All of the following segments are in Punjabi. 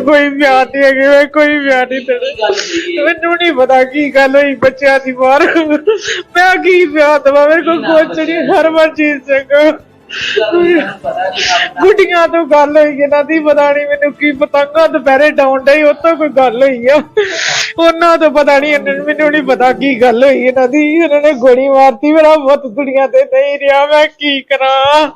ਕੋਈ ਵਿਆਹ ਨਹੀਂ ਹੈਗੇ ਮੈਂ ਕੋਈ ਵਿਆਹ ਨਹੀਂ ਹੈ ਮੈਨੂੰ ਨਹੀਂ ਪਤਾ ਕੀ ਗੱਲ ਹੋਈ ਬੱਚਿਆਂ ਦੀ ਬਾਹਰ ਮੈਂ ਕੀ ਵਿਆਹ ਦਵਾ ਮੇਰੇ ਕੋਲ ਕੁਛ ਨਹੀਂ ਹਰਮਨਜੀਤ ਸਿੰਘ ਪਤਾ ਕਿ ਆਪ ਗੁੱਡੀਆਂ ਤੋਂ ਗੱਲ ਹੋਈ ਇਹਨਾਂ ਦੀ ਪਤਾ ਨਹੀਂ ਮੈਨੂੰ ਕੀ ਪਤੰਗਾ ਦੁਪਹਿਰੇ ਡਾਉਣ ਡਈ ਉਹ ਤੋਂ ਕੋਈ ਗੱਲ ਹੋਈ ਆ। ਉਹਨਾਂ ਤੋਂ ਪਤਾ ਨਹੀਂ ਇਹਨਾਂ ਨੂੰ ਮੈਨੂੰ ਨਹੀਂ ਪਤਾ ਕੀ ਗੱਲ ਹੋਈ। ਇਹਨਾਂ ਦੀ ਇਹਨਾਂ ਨੇ ਗੋਲੀ ਮਾਰਤੀ ਮੇਰਾ ਬਹੁਤ ਦੁਨੀਆ ਤੇ ਨਹੀਂ ਰਿਹਾ ਮੈਂ ਕੀ ਕਰਾਂ?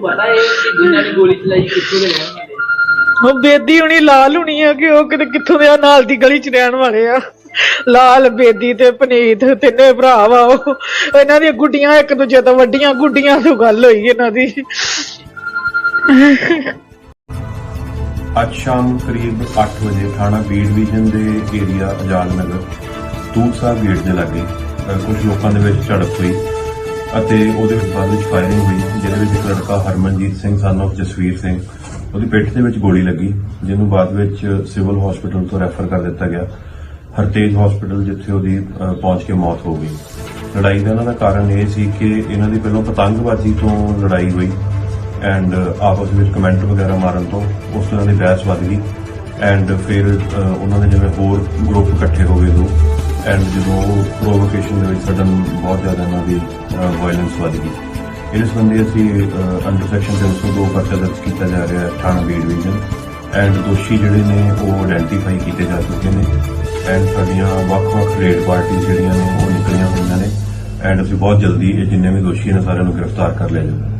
ਪਤਾ ਹੈ ਕਿ ਜਿਨ੍ਹਾਂ ਨੇ ਗੋਲੀ ਚਲਾਈ ਕਿੱਥੋਂ ਦੇ ਰਹਿਣ ਵਾਲੇ ਉਹ ਬੇਦੀ ਹੁਣੀ ਲਾਲ ਹੁਣੀ ਆ ਕਿ ਉਹ ਕਿਤੇ ਕਿੱਥੋਂ ਦੇ ਆ? ਨਾਲ ਦੀ ਗਲੀ ਚ ਰਹਿਣ ਵਾਲੇ ਆ। ਲਾਲ, ਬੇਦੀ ਤੇ ਪਨੀਤ ਤਿੰਨੇ ਭਰਾ ਵਾ ਉਹ। ਇਹਨਾਂ ਦੀਆਂ ਗੁੱਡੀਆਂ ਇੱਕ ਦੂਜੇ ਤੋਂ ਵੱਡੀਆਂ ਗੁੱਡੀਆਂ ਤੋਂ ਗੱਲ ਹੋਈ ਇਹਨਾਂ ਦੀ। ਅੱਜ ਸ਼ਾਮ ਕਰੀਬ 8 ਵਜੇ ਥਾਣਾ ਬੀ ਡਿਵੀਜ਼ਨ ਦੇ ਏਰੀਆ ਆਜ਼ਾਦ ਨਗਰ ਤੂਤ ਸਾਹਿਬ ਗੇਟ ਦੇ ਲਾਗੇ ਕੁਝ ਲੋਕਾਂ ਦੇ ਵਿੱਚ ਝੜਪ ਹੋਈ ਅਤੇ ਉਹਦੇ ਬਾਅਦ ਵਿੱਚ ਫਾਇਰਿੰਗ ਹੋਈ ਜਿਹਦੇ ਵਿੱਚ ਇੱਕ ਲੜਕਾ ਹਰਮਨਜੀਤ ਸਿੰਘ son of ਜਸਵੀਰ ਸਿੰਘ ਉਹਦੀ ਪਿੱਠ ਦੇ ਵਿੱਚ ਗੋਲੀ ਲੱਗੀ ਜਿਹਨੂੰ ਬਾਅਦ ਵਿੱਚ ਸਿਵਲ ਹਸਪੀਟਲ ਤੋਂ ਰੈਫਰ ਕਰ ਦਿੱਤਾ ਗਿਆ। ਹਰਤੇਜ ਹਸਪੀਟਲ ਜਿੱਥੇ ਉਹਦੀ ਪਹੁੰਚ ਕੇ ਮੌਤ ਹੋ ਗਈ। ਲੜਾਈ ਦਾ ਇਹਨਾਂ ਦਾ ਕਾਰਨ ਇਹ ਸੀ ਕਿ ਇਹਨਾਂ ਦੀ ਪਹਿਲਾਂ ਪਤੰਗਬਾਜ਼ੀ ਤੋਂ ਲੜਾਈ ਹੋਈ ਐਂਡ ਆਪਸ ਵਿੱਚ ਕਮੈਂਟ ਵਗੈਰਾ ਮਾਰਨ ਤੋਂ ਉਸ ਤਰ੍ਹਾਂ ਦੀ ਬਹਿਸ ਵੱਧ ਗਈ। ਐਂਡ ਫਿਰ ਅਹ, ਉਹਨਾਂ ਦੇ ਜਿਵੇਂ ਹੋਰ ਗਰੁੱਪ ਇਕੱਠੇ ਹੋ ਗਏ ਦੋ। ਐਂਡ ਜਦੋਂ ਪ੍ਰੋਵੋਕੇਸ਼ਨ ਦੇ ਵਿੱਚ ਸਡਨ ਬਹੁਤ ਜ਼ਿਆਦਾ ਇਹਨਾਂ ਦੀ ਵਾਇਲੈਂਸ ਵੱਧ ਗਈ। ਇਸ ਸੰਬੰਧੀ ਅਸੀਂ ਅੰਡਰ ਸੈਕਸ਼ਨ 302 ਪਰਚਾ ਦਰਜ ਕੀਤਾ ਜਾ ਰਿਹਾ ਹੈ ਥਾਣਾ ਬੀ ਡਿਵੀਜ਼ਨ ਐਂਡ ਦੋਸ਼ੀ ਜਿਹੜੇ ਨੇ, ਉਹ ਆਇਡੈਂਟੀਫਾਈ ਕੀਤੇ ਜਾ ਚੁੱਕੇ ਨੇ। ਐਂਡ ਸਾਡੀਆਂ ਵੱਖ-ਵੱਖ ਰੇਡ ਪਾਰਟੀ ਜਿਹੜੀਆਂ ਨੇ, ਉਹ ਨਿਕਲੀਆਂ ਹੋਈਆਂ ਨੇ। ਐਂਡ ਅਸੀਂ ਬਹੁਤ ਜਲਦੀ ਇਹ ਜਿੰਨੇ ਵੀ ਦੋਸ਼ੀ ਨੇ, ਸਾਰਿਆਂ ਨੂੰ ਗ੍ਰਿਫਤਾਰ ਕਰ ਲਿਆ ਜਾਊਗਾ।